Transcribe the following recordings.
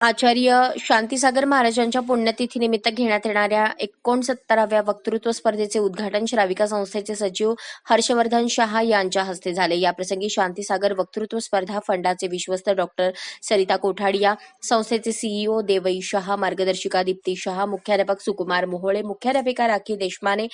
आचार्य शांतीसागर महाराजांच्या पुण्यतिथीनिमित्त घेण्यात येणाऱ्या एकोणसत्तराव्या वक्तृत्व स्पर्धेचे उद्घाटन श्राविका संस्थेचे सचिव हर्षवर्धन शहा यांच्या हस्ते झाले. याप्रसंगी शांतीसागर वक्तृत्व स्पर्धा फंडाचे विश्वस्त डॉक्टर सरिता कोठाडिया संस्थेचे सीईओ देवई शहा मार्गदर्शिका दीप्ती शहा मुख्याध्यापक सुकुमार मोहोळे मुख्याध्यापिका राखी देशमाने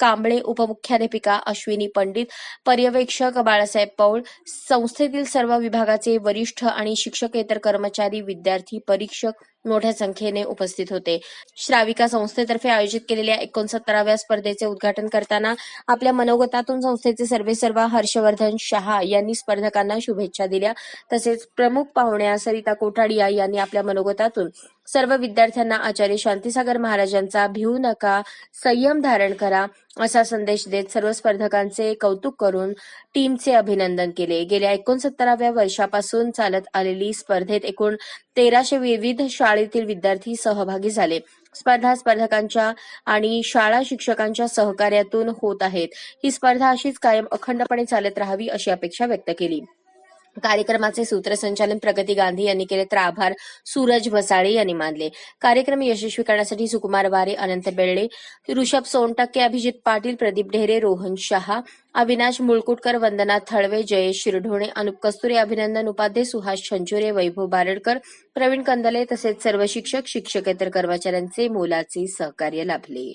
कांबळे उपमुख्याध्यापिका अश्विनी पंडित पर्यवेक्षक बाळासाहेब पौळ संस्थेतील सर्व विभागाचे वरिष्ठ आणि शिक्षकेतर कर्मचारी विद्यार्थी પરીક્ષક मोठ्या संख्येने उपस्थित होते. श्राविका संस्थेतर्फे आयोजित केलेल्या एकोणसत्तराव्या स्पर्धेचे उद्घाटन करताना आपल्या मनोगतातून संस्थेचे सर्वे सर्वा हर्षवर्धन शहा यांनी स्पर्धकांना शुभेच्छा दिल्या. तसेच प्रमुख पाहुण्या सरिता कोठाडिया यांनी आपल्या मनोगतातून सर्व विद्यार्थ्यांना आचार्य शांतीसागर महाराजांचा भिवू नका संयम धारण करा असा संदेश देत सर्व स्पर्धकांचे कौतुक करून टीमचे अभिनंदन केले. गेल्या एकोणसत्तराव्या वर्षापासून चालत आलेली स्पर्धेत एकूण तेराशे विविध शाळा शाळेतील विद्यार्थी सहभागी झाले. स्पर्धा स्पर्धकांच्या आणि शाळा शिक्षकांच्या सहकार्यातून होत आहेत. ही स्पर्धा अशीच कायम अखंडपणे चालत राहावी अशी अपेक्षा व्यक्त केली. कार्यक्रमाचे सूत्रसंचालन प्रगती गांधी यांनी केले तर आभार. सूरज भसाळे यांनी मानले. कार्यक्रम यशस्वी करण्यासाठी सुकुमार वारे अनंत बेळडे ऋषभ सोनटक्के अभिजित पाटील प्रदीप ढेरे रोहन शहा अविनाश मुळकुटकर वंदना थळवे जयेश शिरढोणे अनुप कस्तुरे अभिनंदन उपाध्ये सुहास छंचुरे वैभव बारडकर प्रवीण कंदले तसेच सर्व शिक्षक शिक्षकेतर कर्मचाऱ्यांचे मोलाचे सहकार्य लाभले.